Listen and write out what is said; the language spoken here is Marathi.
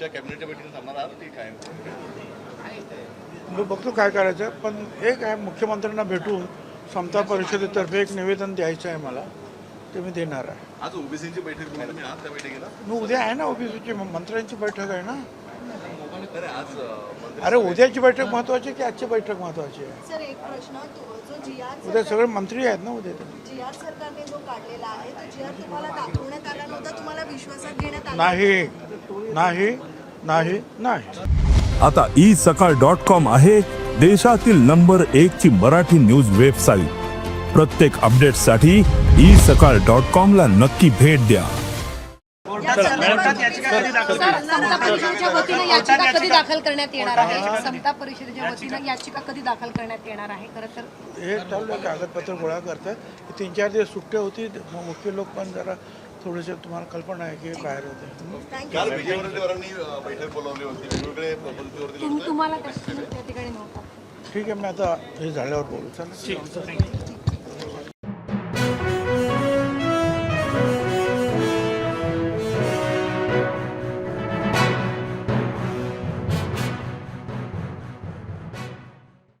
आजच्या कॅबिनेटच्या बैठकीत थांबणार आहात? की काय मी बघतो काय करायचं पण एक आहे मुख्यमंत्र्यांना भेटून समता परिषदेतर्फे एक निवेदन द्यायचं आहे मला ते मी देणार आहे. आज ओबीसीची बैठक मी उद्या आहे ना ओबीसीची मंत्र्यांची बैठक आहे ना? अरे उद्याची बैठक महत्वाची की आजची बैठक महत्वाची आहे? सर एक प्रश्न तो- जो जी आर उद्या सगळे मंत्री आहेत ना उद्या? ते. जी आर सरकारने जो काढलेला आहे तो जी आर तुम्हाला दाखवण्यात आला नव्हता तुम्हाला विश्वासात घेण्यात आला नाही. नाही नाही नाही. आता ई सकाळ डॉट कॉम आहे देशातील नंबर एक ची मराठी न्यूज वेबसाईट. प्रत्येक अपडेटसाठी ई सकाळ डॉट कॉम ला नक्की भेट द्या. समता परिषदेच्या वतीनं याचिका कधी दाखल करण्यात येणार आहे समता परिषदेच्या वतीनं याचिका कधी दाखल करण्यात येणार आहे खरं तर हे चालू आहे कागदपत्र गोळा करतात. तीन चार दिवस सुट्ट्या होती. वकील लोक पण जरा थोडेसे तुम्हाला कल्पना आहे की बाहेर होते. काल विजय वडेट्टीवारांनी अं, बैठक बोलावली होती. वेगवेगळे पद्धतीवरती तुम- तुम्हाला त्या त्या ठिकाणी नव्हता? ठीक आहे मी आता हे झाल्यावर बोलू. चालेल.